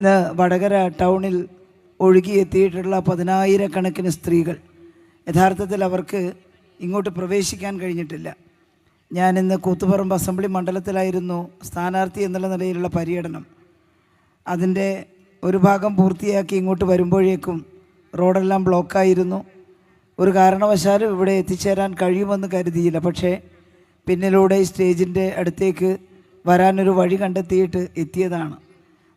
ഇന്ന് വടകര ടൗണിൽ ഒഴുകിയെത്തിയിട്ടുള്ള പതിനായിരക്കണക്കിന് സ്ത്രീകൾ യഥാർത്ഥത്തിൽ അവർക്ക് ഇങ്ങോട്ട് പ്രവേശിക്കാൻ കഴിഞ്ഞിട്ടില്ല. ഞാൻ ഇന്ന് കൂത്തുപറമ്പ് അസംബ്ലി മണ്ഡലത്തിലായിരുന്നു സ്ഥാനാർത്ഥി എന്നുള്ള നിലയിലുള്ള പര്യടനം. അതിന്റെ ഒരു ഭാഗം പൂർത്തിയാക്കി ഇങ്ങോട്ട് വരുമ്പോഴേക്കും റോഡെല്ലാം ബ്ലോക്കായിരുന്നു. ഒരു കാരണവശാലും ഇവിടെ എത്തിച്ചേരാൻ കഴിയുമെന്ന് കരുതിയില്ല. പക്ഷേ പിന്നിലൂടെ സ്റ്റേജിന്റെ അടുത്തേക്ക് വരാനൊരു വഴി കണ്ടെത്തിയിട്ട് എത്തിയതാണ്.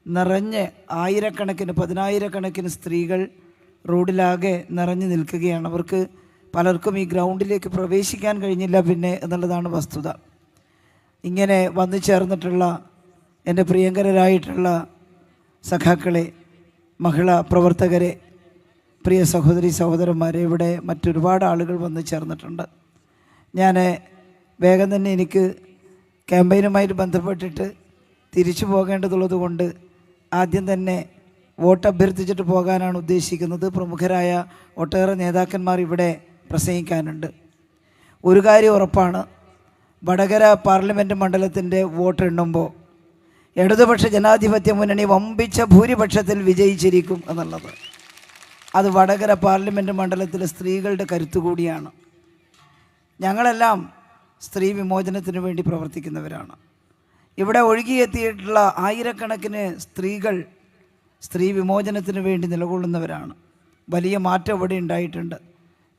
നിറഞ്ഞ് ആയിരക്കണക്കിന് പതിനായിരക്കണക്കിന് സ്ത്രീകൾ റോഡിലാകെ നിറഞ്ഞു നിൽക്കുകയാണ്. അവർക്ക് പലർക്കും ഈ ഗ്രൗണ്ടിലേക്ക് പ്രവേശിക്കാൻ കഴിഞ്ഞില്ല പിന്നെ എന്നുള്ളതാണ് വസ്തുത. ഇങ്ങനെ വന്നു ചേർന്നിട്ടുള്ള എന്റെ പ്രിയങ്കരരായിട്ടുള്ള സഖാക്കളെ മഹിളാ പ്രവർത്തകരെ പ്രിയ സഹോദരി സഹോദരന്മാരെ ഇവിടെ മറ്റൊരുപാട് ആളുകൾ വന്നു ചേർന്നിട്ടുണ്ട്. ഞാൻ വേഗം തന്നെ എനിക്ക് ക്യാമ്പയിനുമായിട്ട് ബന്ധപ്പെട്ടിട്ട് തിരിച്ചു പോകേണ്ടതുള്ളത് കൊണ്ട് ആദ്യം തന്നെ വോട്ട് അഭ്യർത്ഥിച്ചിട്ട് പോകാനാണ് ഉദ്ദേശിക്കുന്നത്. പ്രമുഖരായ ഒട്ടേറെ നേതാക്കന്മാർ ഇവിടെ പ്രസംഗിക്കാനുണ്ട്. ഒരു കാര്യം ഉറപ്പാണ്. വടകര പാർലമെന്റ് മണ്ഡലത്തിന്റെ വോട്ട് എണ്ണുമ്പോൾ ഇടതുപക്ഷ ജനാധിപത്യ മുന്നണി വമ്പിച്ച ഭൂരിപക്ഷത്തിൽ വിജയിച്ചിരിക്കും എന്നുള്ളത്. അത് വടകര പാർലമെന്റ് മണ്ഡലത്തിലെ സ്ത്രീകളുടെ കരുത്തു കൂടിയാണ്. ഞങ്ങളെല്ലാം സ്ത്രീ വിമോചനത്തിന് വേണ്ടി പ്രവർത്തിക്കുന്നവരാണ്. ഇവിടെ ഒഴുകിയെത്തിയിട്ടുള്ള ആയിരക്കണക്കിന് സ്ത്രീകൾ സ്ത്രീ വിമോചനത്തിന് വേണ്ടി നിലകൊള്ളുന്നവരാണ്. വലിയ മാറ്റം ഇവിടെ ഉണ്ടായിട്ടുണ്ട്.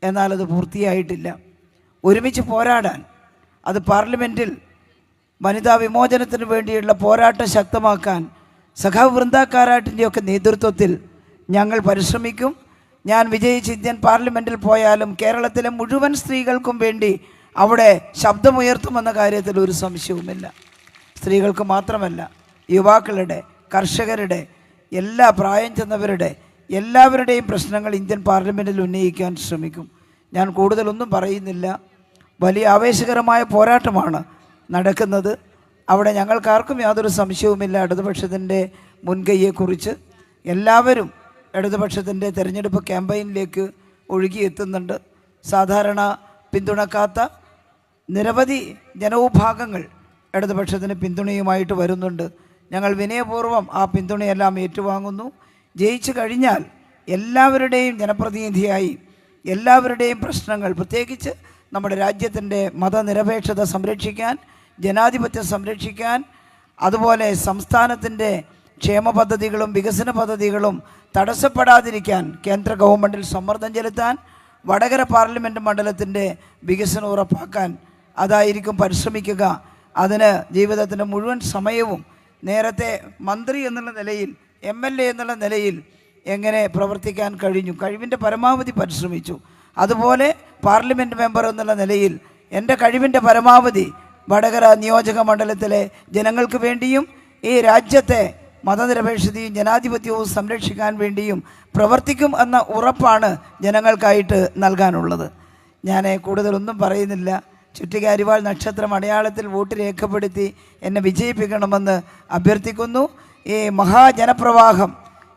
എന്നാൽ അത് പൂർത്തിയായിട്ടില്ല. ഒരുമിച്ച് പോരാടാൻ അത് പാർലമെന്റിൽ വനിതാ വിമോചനത്തിന് വേണ്ടിയുള്ള പോരാട്ടം ശക്തമാക്കാൻ സഖാവ് വൃന്ദാക്കാരാട്ടിന്റെയൊക്കെ നേതൃത്വത്തിൽ ഞങ്ങൾ പരിശ്രമിക്കും. ഞാൻ വിജയിച്ച് ഇന്ത്യൻ പാർലമെന്റിൽ പോയാലും കേരളത്തിലെ മുഴുവൻ സ്ത്രീകൾക്കും വേണ്ടി അവിടെ ശബ്ദമുയർത്തുമെന്ന കാര്യത്തിൽ ഒരു സംശയവുമില്ല. സ്ത്രീകൾക്ക് മാത്രമല്ല യുവാക്കളുടെ കർഷകരുടെ എല്ലാ പ്രായം ചെന്നവരുടെ എല്ലാവരുടെയും പ്രശ്നങ്ങൾ ഇന്ത്യൻ പാർലമെന്റിൽ ഉന്നയിക്കാൻ ശ്രമിക്കും. ഞാൻ കൂടുതലൊന്നും പറയുന്നില്ല. വലിയ ആവേശകരമായ പോരാട്ടമാണ് നടക്കുന്നത്. അവിടെ ഞങ്ങൾക്കാർക്കും യാതൊരു സംശയവുമില്ല ഇടതുപക്ഷത്തിന്റെ മുൻകൈയെക്കുറിച്ച്. എല്ലാവരും ഇടതുപക്ഷത്തിന്റെ തെരഞ്ഞെടുപ്പ് ക്യാമ്പയിനിലേക്ക് ഒഴുകിയെത്തുന്നുണ്ട്. സാധാരണ പിന്തുണക്കാത്ത നിരവധി ജനവിഭാഗങ്ങൾ ഇടതുപക്ഷത്തിന് പിന്തുണയുമായിട്ട് വരുന്നുണ്ട്. ഞങ്ങൾ വിനയപൂർവം ആ പിന്തുണയെല്ലാം ഏറ്റുവാങ്ങുന്നു. ജയിച്ചു കഴിഞ്ഞാൽ എല്ലാവരുടെയും ജനപ്രതിനിധിയായി എല്ലാവരുടെയും പ്രശ്നങ്ങൾ പ്രത്യേകിച്ച് നമ്മുടെ രാജ്യത്തിന്റെ മതനിരപേക്ഷത സംരക്ഷിക്കാൻ ജനാധിപത്യം സംരക്ഷിക്കാൻ അതുപോലെ സംസ്ഥാനത്തിന്റെ ക്ഷേമ പദ്ധതികളും വികസന പദ്ധതികളും തടസ്സപ്പെടാതിരിക്കാൻ കേന്ദ്ര ഗവൺമെന്റിൽ സമ്മർദ്ദം ചെലുത്താൻ വടകര പാർലമെന്റ് മണ്ഡലത്തിന്റെ വികസനം ഉറപ്പാക്കാൻ അതായിരിക്കും പരിശ്രമിക്കുക അതിന് ജീവിതത്തിന്റെ മുഴുവൻ സമയവും നേരത്തെ മന്ത്രി എന്നുള്ള നിലയിൽ എം എൽ എ എന്നുള്ള നിലയിൽ എങ്ങനെ പ്രവർത്തിക്കാൻ കഴിഞ്ഞു? കഴിവിന്റെ പരമാവധി പരിശ്രമിച്ചു. അതുപോലെ പാർലമെന്റ് മെമ്പർ എന്നുള്ള നിലയിൽ എന്റെ കഴിവിന്റെ പരമാവധി വടകര നിയോജക മണ്ഡലത്തിലെ ജനങ്ങൾക്ക് വേണ്ടിയും ഈ രാജ്യത്തെ മതനിരപേക്ഷതയും ജനാധിപത്യവും സംരക്ഷിക്കാൻ വേണ്ടിയും പ്രവർത്തിക്കും എന്ന ഉറപ്പാണ് ജനങ്ങൾക്കായിട്ട് നൽകാനുള്ളത്. ഞാൻ കൂടുതലൊന്നും പറയുന്നില്ല. ചുറ്റികാരിവാൾ നക്ഷത്രം അടയാളത്തിൽ വോട്ട് രേഖപ്പെടുത്തി എന്നെ വിജയിപ്പിക്കണമെന്ന് അഭ്യർത്ഥിക്കുന്നു. ഈ മഹാജനപ്രവാഹം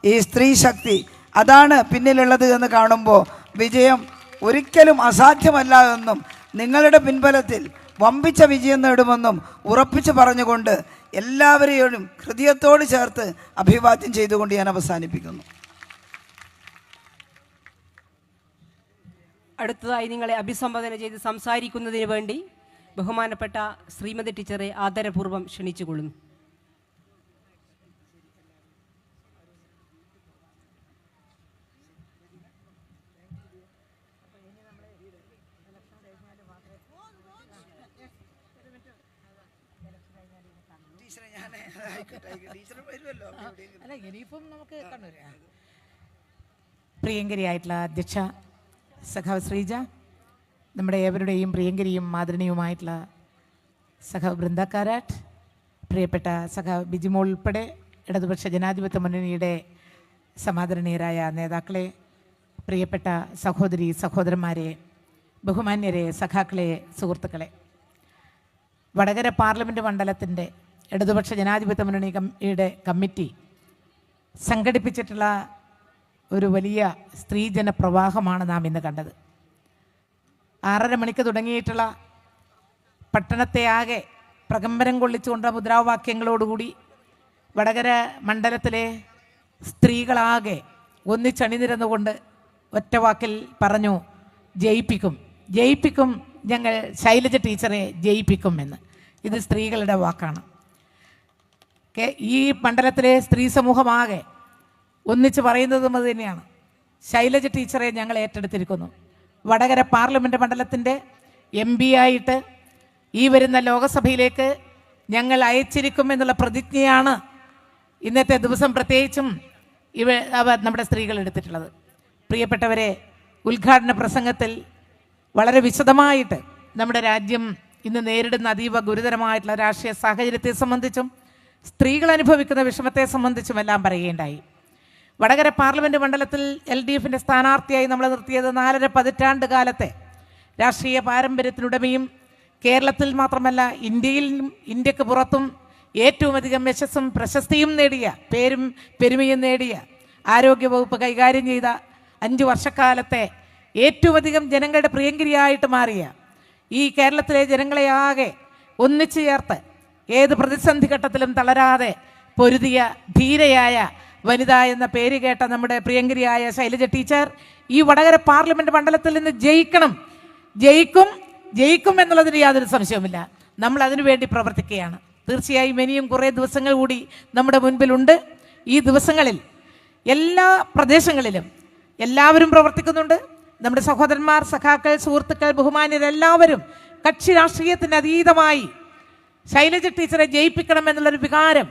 ഈ സ്ത്രീ ശക്തി അതാണ് പിന്നിലുള്ളത് എന്ന് കാണുമ്പോൾ വിജയം ഒരിക്കലും അസാധ്യമല്ല എന്നും നിങ്ങളുടെ പിൻബലത്തിൽ വമ്പിച്ച വിജയം നേടുമെന്നും ഉറപ്പിച്ച് പറഞ്ഞുകൊണ്ട് എല്ലാവരെയും ഹൃദയത്തോട് ചേർത്ത് അഭിവാദ്യം ചെയ്തുകൊണ്ട് ഞാൻ അവസാനിപ്പിക്കുന്നു. അടുത്തതായി നിങ്ങളെ അഭിസംബോധന ചെയ്ത് സംസാരിക്കുന്നതിന് വേണ്ടി ബഹുമാനപ്പെട്ട ശ്രീമതി ടീച്ചറെ ആദരപൂർവം ക്ഷണിച്ചുകൊള്ളുന്നു. പ്രിയങ്കരിയായിട്ടുള്ള അധ്യക്ഷ സഖാവ് ശ്രീജ നമ്മുടെ ഏവരുടെയും പ്രിയങ്കരിയും മാതൃണിയുമായിട്ടുള്ള സഖാവ് ബൃന്ദ കാരാട്ട് പ്രിയപ്പെട്ട സഖാവ് ബിജിമോൾ ഉൾപ്പെടെ ഇടതുപക്ഷ ജനാധിപത്യ മുന്നണിയുടെ സമാദരണീയരായ നേതാക്കളെ പ്രിയപ്പെട്ട സഹോദരി സഹോദരന്മാരെ ബഹുമാന്യരെ സഖാക്കളെ സുഹൃത്തുക്കളെ. വടകര പാർലമെന്റ് മണ്ഡലത്തിന്റെ ഇടതുപക്ഷ ജനാധിപത്യ മുന്നണി കമ്മിയുടെ കമ്മിറ്റി സംഘടിപ്പിച്ചിട്ടുള്ള ഒരു വലിയ സ്ത്രീജന പ്രവാഹമാണ് നാം ഇന്ന് കണ്ടത്. ആറര മണിക്ക് തുടങ്ങിയിട്ടുള്ള പട്ടണത്തെ ആകെ പ്രകമ്പനം കൊള്ളിച്ചുകൊണ്ട് മുദ്രാവാക്യങ്ങളോടുകൂടി വടകര മണ്ഡലത്തിലെ സ്ത്രീകളാകെ ഒന്നിച്ചണിനിരന്നുകൊണ്ട് ഒറ്റവാക്കിൽ പറഞ്ഞു ജയിപ്പിക്കും ജയിപ്പിക്കും ഞങ്ങൾ ശൈലജ ടീച്ചറെ ജയിപ്പിക്കും എന്ന്. ഇത് സ്ത്രീകളുടെ വാക്കാണ്. ഈ മണ്ഡലത്തിലെ സ്ത്രീ സമൂഹമാകെ ഒന്നിച്ച് പറയുന്നതും അത് തന്നെയാണ്. ശൈലജ ടീച്ചറെ ഞങ്ങൾ ഏറ്റെടുത്തിരിക്കുന്നു. വടകര പാർലമെന്റ് മണ്ഡലത്തിന്റെ എം പി ആയിട്ട് ഈ വരുന്ന ലോകസഭയിലേക്ക് ഞങ്ങൾ അയച്ചിരിക്കും എന്നുള്ള പ്രതിജ്ഞയാണ് ഇന്നത്തെ ദിവസം പ്രത്യേകിച്ചും ഇവ അവ നമ്മുടെ സ്ത്രീകൾ എടുത്തിട്ടുള്ളത്. പ്രിയപ്പെട്ടവരെ ഉദ്ഘാടന പ്രസംഗത്തിൽ വളരെ വിശദമായിട്ട് നമ്മുടെ രാജ്യം ഇന്ന് നേരിടുന്ന അതീവ ഗുരുതരമായിട്ടുള്ള രാഷ്ട്രീയ സാഹചര്യത്തെ സംബന്ധിച്ചും സ്ത്രീകൾ അനുഭവിക്കുന്ന വിഷമത്തെ സംബന്ധിച്ചും എല്ലാം വടകര പാർലമെന്റ് മണ്ഡലത്തിൽ എൽ ഡി എഫിന്റെ സ്ഥാനാർത്ഥിയായി നമ്മൾ നിർത്തിയത് നാലര പതിറ്റാണ്ട് കാലത്തെ രാഷ്ട്രീയ പാരമ്പര്യത്തിനുടമയും കേരളത്തിൽ മാത്രമല്ല ഇന്ത്യയിലും ഇന്ത്യയ്ക്ക് പുറത്തും ഏറ്റവും അധികം യശസ്സും പ്രശസ്തിയും നേടിയ പേരും പെരുമയും നേടിയ ആരോഗ്യവകുപ്പ് കൈകാര്യം ചെയ്ത അഞ്ച് വർഷക്കാലത്തെ ഏറ്റവും അധികം ജനങ്ങളുടെ പ്രിയങ്കരിയായിട്ട് മാറിയ ഈ കേരളത്തിലെ ജനങ്ങളെ ആകെ ഒന്നിച്ചു ചേർത്ത് ഏത് പ്രതിസന്ധി ഘട്ടത്തിലും തളരാതെ പൊരുതിയ ധീരയായ വനിത എന്ന പേര് കേട്ട നമ്മുടെ പ്രിയങ്കരിയായ ശൈലജ ടീച്ചർ ഈ വടകര പാർലമെന്റ് മണ്ഡലത്തിൽ നിന്ന് ജയിക്കണം. ജയിക്കും ജയിക്കും എന്നുള്ളതിന് യാതൊരു സംശയവുമില്ല. നമ്മൾ അതിനുവേണ്ടി പ്രവർത്തിക്കുകയാണ്. തീർച്ചയായും ഇനിയും കുറേ ദിവസങ്ങൾ കൂടി നമ്മുടെ മുൻപിലുണ്ട്. ഈ ദിവസങ്ങളിൽ എല്ലാ പ്രദേശങ്ങളിലും എല്ലാവരും പ്രവർത്തിക്കുന്നുണ്ട്. നമ്മുടെ സഹോദരന്മാർ സഖാക്കൾ സുഹൃത്തുക്കൾ ബഹുമാന്യരെല്ലാവരും കക്ഷി രാഷ്ട്രീയത്തിന് അതീതമായി ശൈലജ ടീച്ചറെ ജയിപ്പിക്കണം എന്നുള്ളൊരു വികാരം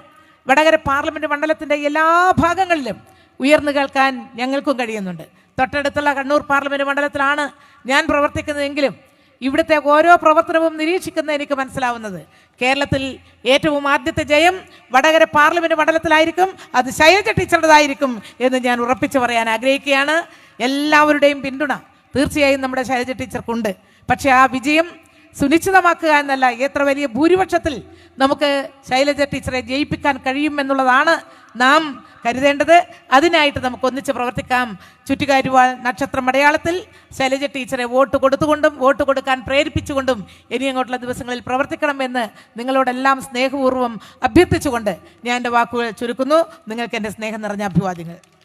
വടകര പാർലമെന്റ് മണ്ഡലത്തിന്റെ എല്ലാ ഭാഗങ്ങളിലും ഉയർന്നു കേൾക്കാൻ ഞങ്ങൾക്കും കഴിയുന്നുണ്ട്. തൊട്ടടുത്തുള്ള കണ്ണൂർ പാർലമെന്റ് മണ്ഡലത്തിലാണ് ഞാൻ പ്രവർത്തിക്കുന്നതെങ്കിലും ഇവിടുത്തെ ഓരോ പ്രവർത്തനവും നിരീക്ഷിക്കുന്ന എനിക്ക് മനസ്സിലാവുന്നത്. കേരളത്തിൽ ഏറ്റവും ആദ്യത്തെ ജയം വടകര പാർലമെന്റ് മണ്ഡലത്തിലായിരിക്കും അത് ശൈലജ ടീച്ചറുടേതായിരിക്കും എന്ന് ഞാൻ ഉറപ്പിച്ചു പറയാൻ ആഗ്രഹിക്കുകയാണ്. എല്ലാവരുടെയും പിന്തുണ തീർച്ചയായും നമ്മുടെ ശൈലജ ടീച്ചർക്കുണ്ട്. പക്ഷേ ആ വിജയം സുനിശ്ചിതമാക്കുക എന്നല്ല എത്ര വലിയ ഭൂരിപക്ഷത്തിൽ നമുക്ക് ശൈലജ ടീച്ചറെ ജയിപ്പിക്കാൻ കഴിയും എന്നുള്ളതാണ് നാം കരുതേണ്ടത്. അതിനായിട്ട് നമുക്ക് ഒന്നിച്ച് പ്രവർത്തിക്കാം. ചുറ്റുകാരുവാൾ നക്ഷത്ര മലയാളത്തിൽ ശൈലജ ടീച്ചറെ വോട്ട് കൊടുത്തുകൊണ്ടും വോട്ട് കൊടുക്കാൻ പ്രേരിപ്പിച്ചുകൊണ്ടും ഇനി അങ്ങോട്ടുള്ള ദിവസങ്ങളിൽ പ്രവർത്തിക്കണമെന്ന് നിങ്ങളോടെല്ലാം സ്നേഹപൂർവം അഭ്യർത്ഥിച്ചുകൊണ്ട് ഞാൻ എന്റെ വാക്കുകൾ ചുരുക്കുന്നു. നിങ്ങൾക്ക് എന്റെ സ്നേഹം നിറഞ്ഞ അഭിവാദ്യങ്ങൾ.